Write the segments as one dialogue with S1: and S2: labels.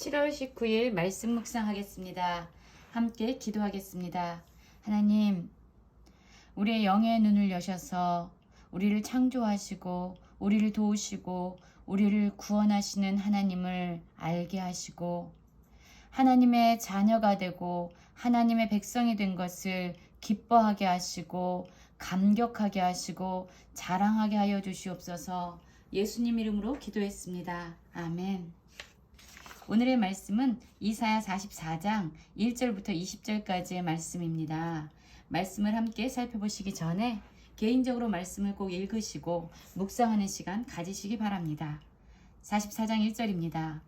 S1: 7월 19일 말씀 묵상하겠습니다. 함께 기도하겠습니다. 하나님, 우리의 영의 눈을 여셔서 우리를 창조하시고 우리를 도우시고 우리를 구원하시는 하나님을 알게 하시고 하나님의 자녀가 되고 하나님의 백성이 된 것을 기뻐하게 하시고 감격하게 하시고 자랑하게 하여 주시옵소서 예수님 이름으로 기도했습니다. 아멘. 오늘의 말씀은 이사야 44장 1절부터 20절까지의 말씀입니다. 말씀을 함께 살펴보시기 전에 개인적으로 말씀을 꼭 읽으시고 묵상하는 시간 가지시기 바랍니다. 44장 1절입니다.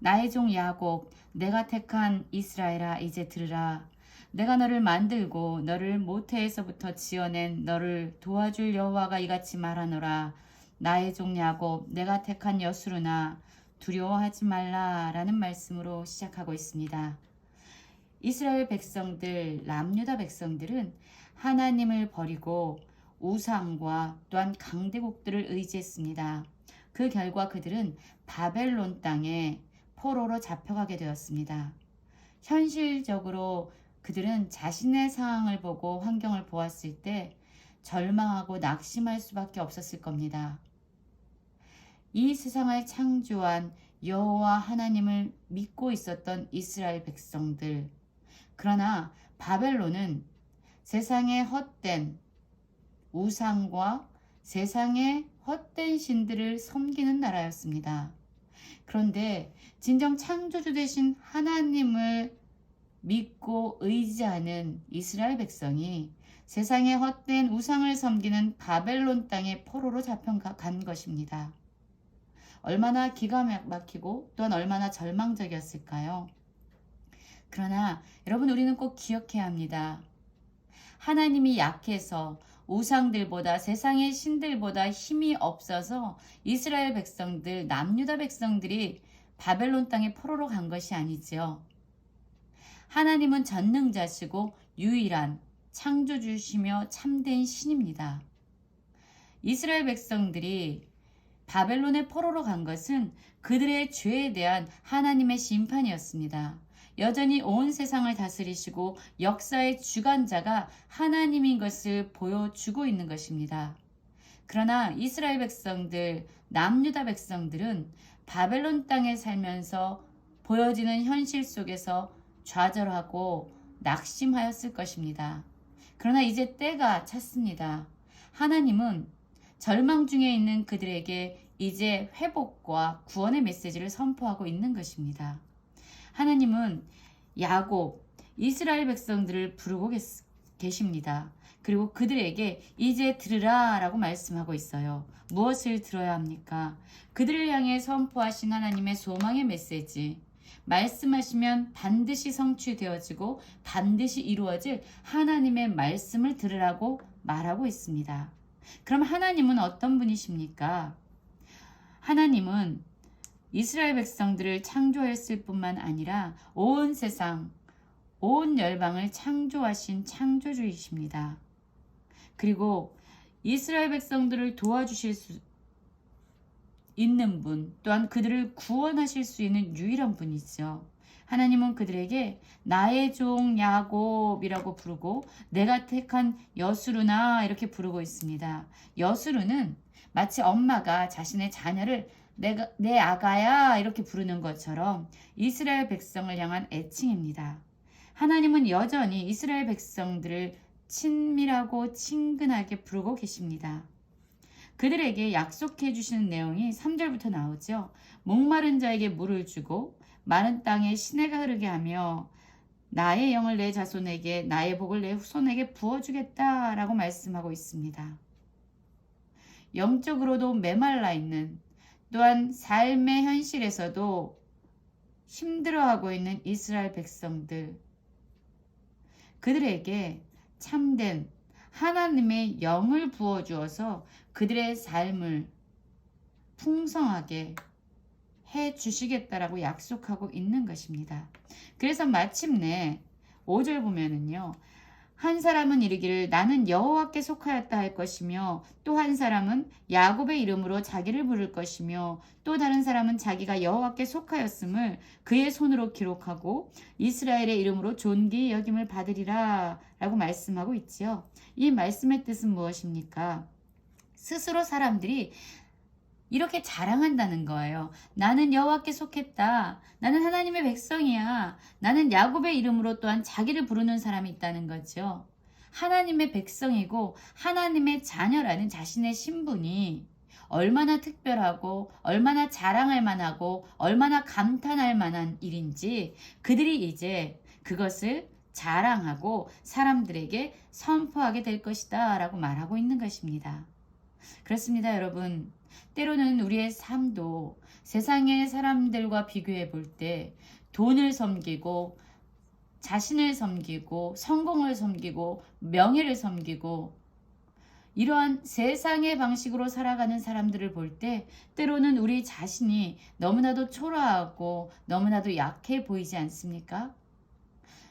S1: 나의 종 야곱, 내가 택한 이스라엘아 이제 들으라. 내가 너를 만들고 너를 모태에서부터 지어낸 너를 도와줄 여호와가 이같이 말하노라. 나의 종 야곱, 내가 택한 여수르나 두려워하지 말라라는 말씀으로 시작하고 있습니다. 이스라엘 백성들, 남유다 백성들은 하나님을 버리고 우상과 또한 강대국들을 의지했습니다. 그 결과 그들은 바벨론 땅에 포로로 잡혀가게 되었습니다. 현실적으로 그들은 자신의 상황을 보고 환경을 보았을 때 절망하고 낙심할 수밖에 없었을 겁니다. 이 세상을 창조한 여호와 하나님을 믿고 있었던 이스라엘 백성들. 그러나 바벨론은 세상의 헛된 우상과 세상의 헛된 신들을 섬기는 나라였습니다. 그런데 진정 창조주 되신 하나님을 믿고 의지하는 이스라엘 백성이 세상의 헛된 우상을 섬기는 바벨론 땅의 포로로 잡혀간 것입니다. 얼마나 기가 막히고 또한 얼마나 절망적이었을까요? 그러나 여러분 우리는 꼭 기억해야 합니다. 하나님이 약해서 우상들보다 세상의 신들보다 힘이 없어서 이스라엘 백성들, 남유다 백성들이 바벨론 땅에 포로로 간 것이 아니지요. 하나님은 전능자시고 유일한 창조주시며 참된 신입니다. 이스라엘 백성들이 바벨론의 포로로 간 것은 그들의 죄에 대한 하나님의 심판이었습니다. 여전히 온 세상을 다스리시고 역사의 주관자가 하나님인 것을 보여주고 있는 것입니다. 그러나 이스라엘 백성들, 남유다 백성들은 바벨론 땅에 살면서 보여지는 현실 속에서 좌절하고 낙심하였을 것입니다. 그러나 이제 때가 찼습니다. 하나님은 절망 중에 있는 그들에게 이제 회복과 구원의 메시지를 선포하고 있는 것입니다. 하나님은 야곱, 이스라엘 백성들을 부르고 계십니다. 그리고 그들에게 이제 들으라 라고 말씀하고 있어요. 무엇을 들어야 합니까? 그들을 향해 선포하신 하나님의 소망의 메시지. 말씀하시면 반드시 성취되어지고 반드시 이루어질 하나님의 말씀을 들으라고 말하고 있습니다. 그럼 하나님은 어떤 분이십니까? 하나님은 이스라엘 백성들을 창조했을 뿐만 아니라 온 세상, 온 열방을 창조하신 창조주이십니다. 그리고 이스라엘 백성들을 도와주실 수 있는 분, 또한 그들을 구원하실 수 있는 유일한 분이죠. 하나님은 그들에게 나의 종 야곱이라고 부르고 내가 택한 여수르나 이렇게 부르고 있습니다. 여수르는 마치 엄마가 자신의 자녀를 내가 내 아가야 이렇게 부르는 것처럼 이스라엘 백성을 향한 애칭입니다. 하나님은 여전히 이스라엘 백성들을 친밀하고 친근하게 부르고 계십니다. 그들에게 약속해 주시는 내용이 3절부터 나오죠. 목마른 자에게 물을 주고 마른 땅에 시내가 흐르게 하며 나의 영을 내 자손에게 나의 복을 내 후손에게 부어주겠다라고 말씀하고 있습니다. 영적으로도 메말라 있는 또한 삶의 현실에서도 힘들어하고 있는 이스라엘 백성들 그들에게 참된 하나님의 영을 부어주어서 그들의 삶을 풍성하게 해 주시겠다라고 약속하고 있는 것입니다. 그래서 마침내 5절 보면은요. 한 사람은 이르기를 나는 여호와께 속하였다 할 것이며 또 한 사람은 야곱의 이름으로 자기를 부를 것이며 또 다른 사람은 자기가 여호와께 속하였음을 그의 손으로 기록하고 이스라엘의 이름으로 존귀 여김을 받으리라 라고 말씀하고 있지요. 이 말씀의 뜻은 무엇입니까? 스스로 사람들이 이렇게 자랑한다는 거예요. 나는 여호와께 속했다. 나는 하나님의 백성이야. 나는 야곱의 이름으로 또한 자기를 부르는 사람이 있다는 거죠. 하나님의 백성이고 하나님의 자녀라는 자신의 신분이 얼마나 특별하고 얼마나 자랑할 만하고 얼마나 감탄할 만한 일인지 그들이 이제 그것을 자랑하고 사람들에게 선포하게 될 것이다 라고 말하고 있는 것입니다. 그렇습니다, 여러분. 때로는 우리의 삶도 세상의 사람들과 비교해 볼 때 돈을 섬기고 자신을 섬기고 성공을 섬기고 명예를 섬기고 이러한 세상의 방식으로 살아가는 사람들을 볼 때 때로는 우리 자신이 너무나도 초라하고 너무나도 약해 보이지 않습니까?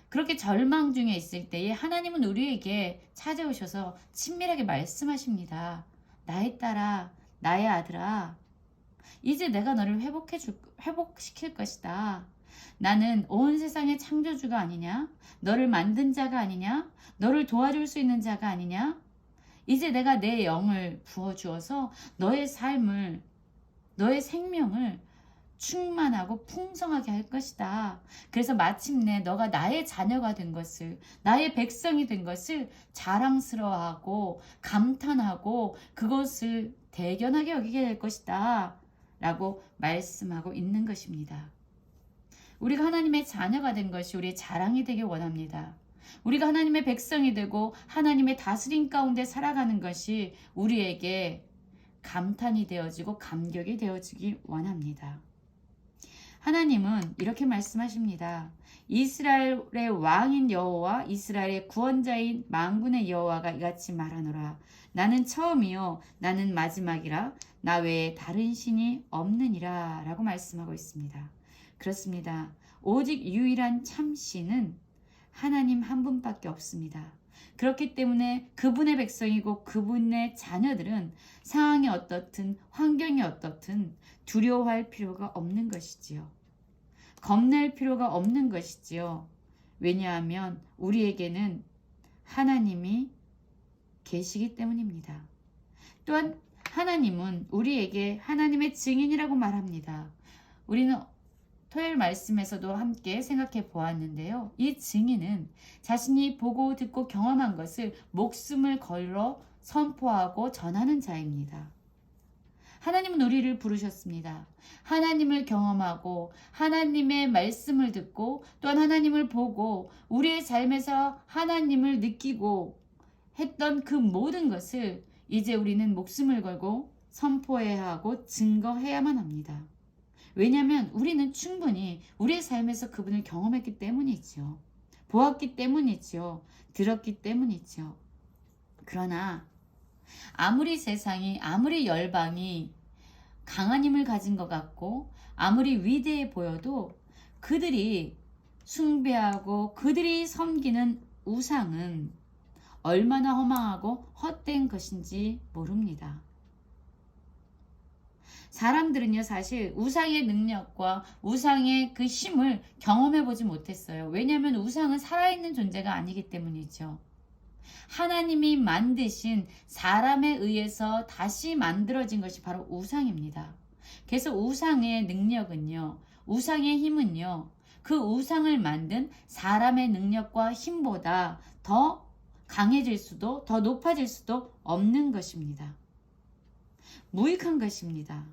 S1: 그렇게 절망 중에 있을 때에 하나님은 우리에게 찾아오셔서 친밀하게 말씀하십니다. 나의 딸아, 나의 아들아, 이제 내가 너를 회복해 줄, 회복시킬 것이다. 나는 온 세상의 창조주가 아니냐? 너를 만든 자가 아니냐? 너를 도와줄 수 있는 자가 아니냐? 이제 내가 내 영을 부어주어서 너의 삶을, 너의 생명을 충만하고 풍성하게 할 것이다. 그래서 마침내 너가 나의 자녀가 된 것을, 나의 백성이 된 것을 자랑스러워하고 감탄하고 그것을 대견하게 여기게 될 것이다. 라고 말씀하고 있는 것입니다. 우리가 하나님의 자녀가 된 것이 우리의 자랑이 되길 원합니다. 우리가 하나님의 백성이 되고 하나님의 다스림 가운데 살아가는 것이 우리에게 감탄이 되어지고 감격이 되어지기 원합니다. 하나님은 이렇게 말씀하십니다. 이스라엘의 왕인 여호와 이스라엘의 구원자인 만군의 여호와가 이같이 말하노라. 나는 처음이요 나는 마지막이라 나 외에 다른 신이 없느니라 라고 말씀하고 있습니다. 그렇습니다. 오직 유일한 참신은 하나님 한 분밖에 없습니다. 그렇기 때문에 그분의 백성이고 그분의 자녀들은 상황이 어떻든 환경이 어떻든 두려워할 필요가 없는 것이지요. 겁낼 필요가 없는 것이지요. 왜냐하면 우리에게는 하나님이 계시기 때문입니다. 또한 하나님은 우리에게 하나님의 증인이라고 말합니다. 우리는 토요일 말씀에서도 함께 생각해 보았는데요. 이 증인은 자신이 보고 듣고 경험한 것을 목숨을 걸러 선포하고 전하는 자입니다. 하나님은 우리를 부르셨습니다. 하나님을 경험하고 하나님의 말씀을 듣고 또한 하나님을 보고 우리의 삶에서 하나님을 느끼고 했던 그 모든 것을 이제 우리는 목숨을 걸고 선포해야 하고 증거해야만 합니다. 왜냐하면 우리는 충분히 우리의 삶에서 그분을 경험했기 때문이죠. 보았기 때문이죠. 들었기 때문이죠. 그러나 아무리 세상이 아무리 열방이 강한 힘을 가진 것 같고 아무리 위대해 보여도 그들이 숭배하고 그들이 섬기는 우상은 얼마나 허망하고 헛된 것인지 모릅니다. 사람들은요, 사실 우상의 능력과 우상의 그 힘을 경험해 보지 못했어요. 왜냐하면 우상은 살아있는 존재가 아니기 때문이죠. 하나님이 만드신 사람에 의해서 다시 만들어진 것이 바로 우상입니다. 그래서 우상의 능력은요, 우상의 힘은요, 그 우상을 만든 사람의 능력과 힘보다 더 강해질 수도, 더 높아질 수도 없는 것입니다. 무익한 것입니다.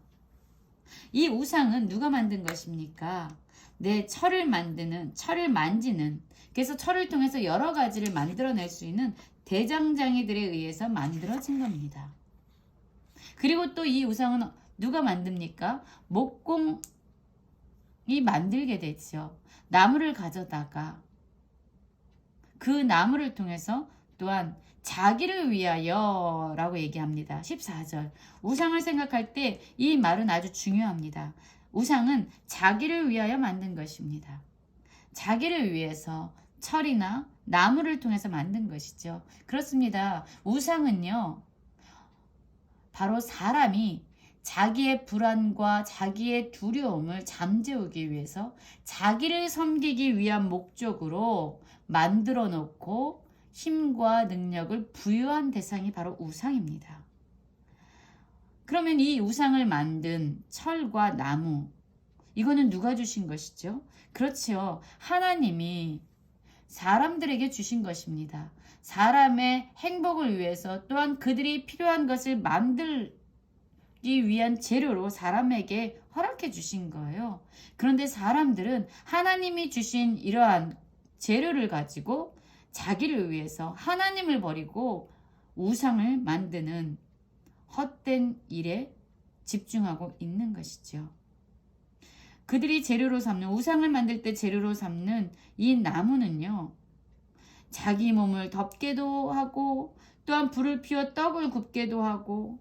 S1: 이 우상은 누가 만든 것입니까? 내 철을 만드는, 철을 만지는, 그래서 철을 통해서 여러 가지를 만들어낼 수 있는 대장장이들에 의해서 만들어진 겁니다. 그리고 또 이 우상은 누가 만듭니까? 목공이 만들게 되죠. 나무를 가져다가 그 나무를 통해서 또한 자기를 위하여 라고 얘기합니다. 14절. 우상을 생각할 때 이 말은 아주 중요합니다. 우상은 자기를 위하여 만든 것입니다. 자기를 위해서 철이나 나무를 통해서 만든 것이죠. 그렇습니다. 우상은요. 바로 사람이 자기의 불안과 자기의 두려움을 잠재우기 위해서 자기를 섬기기 위한 목적으로 만들어 놓고 힘과 능력을 부여한 대상이 바로 우상입니다. 그러면 이 우상을 만든 철과 나무, 이거는 누가 주신 것이죠? 그렇지요. 하나님이 사람들에게 주신 것입니다. 사람의 행복을 위해서 또한 그들이 필요한 것을 만들기 위한 재료로 사람에게 허락해 주신 거예요. 그런데 사람들은 하나님이 주신 이러한 재료를 가지고 자기를 위해서 하나님을 버리고 우상을 만드는 헛된 일에 집중하고 있는 것이죠. 그들이 재료로 삼는 우상을 만들 때 재료로 삼는 이 나무는요. 자기 몸을 덮게도 하고 또한 불을 피워 떡을 굽게도 하고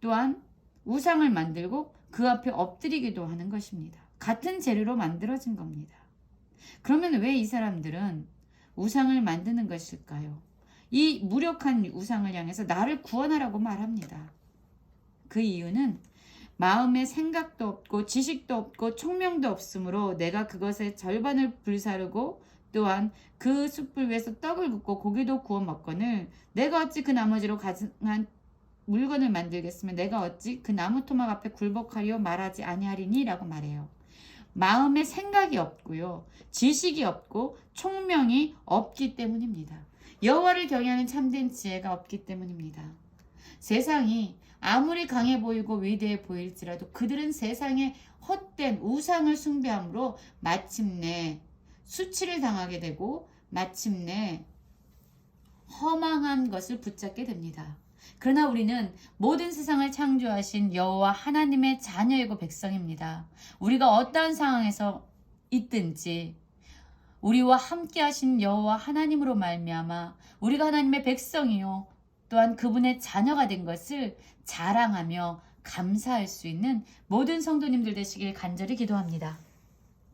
S1: 또한 우상을 만들고 그 앞에 엎드리기도 하는 것입니다. 같은 재료로 만들어진 겁니다. 그러면 왜 이 사람들은 우상을 만드는 것일까요? 이 무력한 우상을 향해서 나를 구원하라고 말합니다. 그 이유는 마음에 생각도 없고 지식도 없고 총명도 없으므로 내가 그것의 절반을 불사르고 또한 그 숯불 위에서 떡을 굽고 고기도 구워 먹거늘 내가 어찌 그 나머지로 가증한 물건을 만들겠으면 내가 어찌 그 나무 토막 앞에 굴복하려 말하지 아니하리니라고 말해요. 마음에 생각이 없고요. 지식이 없고 총명이 없기 때문입니다. 여호와를 경외하는 참된 지혜가 없기 때문입니다. 세상이 아무리 강해 보이고 위대해 보일지라도 그들은 세상의 헛된 우상을 숭배함으로 마침내 수치를 당하게 되고 마침내 허망한 것을 붙잡게 됩니다. 그러나 우리는 모든 세상을 창조하신 여호와 하나님의 자녀이고 백성입니다. 우리가 어떠한 상황에서 있든지 우리와 함께 하신 여호와 하나님으로 말미암아 우리가 하나님의 백성이요 또한 그분의 자녀가 된 것을 자랑하며 감사할 수 있는 모든 성도님들 되시길 간절히 기도합니다.